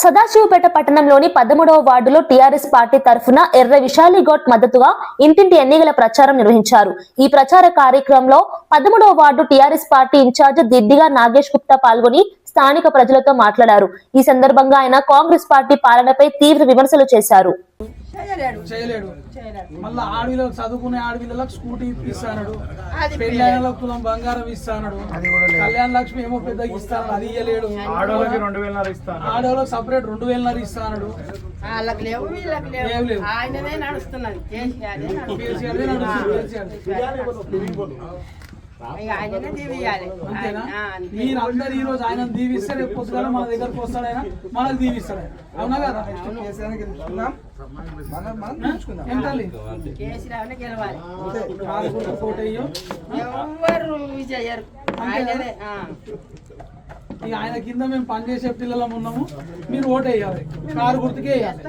సదాశివపేట పట్టణంలోని పదమూడవ వార్డులో టీఆర్ఎస్ పార్టీ తరఫున ఎర్ర విశాలిగౌడ్ మద్దతుగా ఇంటింటి ఎన్నికల ప్రచారం నిర్వహించారు. ఈ ప్రచార కార్యక్రమంలో పదమూడవ ward TRS party in charge దిద్దిగా Nagesh Gupta పాల్గొని స్థానిక ప్రజలతో మాట్లాడారు. ఈ సందర్భంగా ఆయన కాంగ్రెస్ పార్టీ పాలనపై తీవ్ర విమర్శలు చేశారు. చేయలేడు. చేయలేడు. మళ్ళీ ఆడవిలకు చదువుకునే ఆడవిళ్ళకి స్కూటీ ఇస్తాడు అది పెళ్ళైనలకు తులం బంగారం ఇస్తాడు కళ్యాణ లక్ష్మి ఏమో పెద్దగా ఇస్తాడు అది ఇయ్యలేడు. ఆడవాళ్ళకి రెండు వేలన్నర ఇస్తాను ఆడవాళ్ళకి సపరేట్ రెండు వేలన్నర ఇస్తాడు కేసీఆర్ కేసీఆర్ దే నడుస్తుంది, కేసీఆర్ దే. ఇక ఆయననే దీవియాలి అంతేనా? ఆ, అంతే. మీరు అందరు ఈ రోజు ఆయన దీవిస్తే రేపు పొద్దుగాల మన దగ్గరకు వస్తాడు ఆయన మనకు దీవిస్తాడు ఆయన. అవునా. కదా. ఎవరు ఆయననే. ఇక ఆయన కింద మేము పనిచేసే పిల్లలం ఉన్నాము. మీరు ఓటు వేయాలి. కారు గుర్తుకే వేయాలి.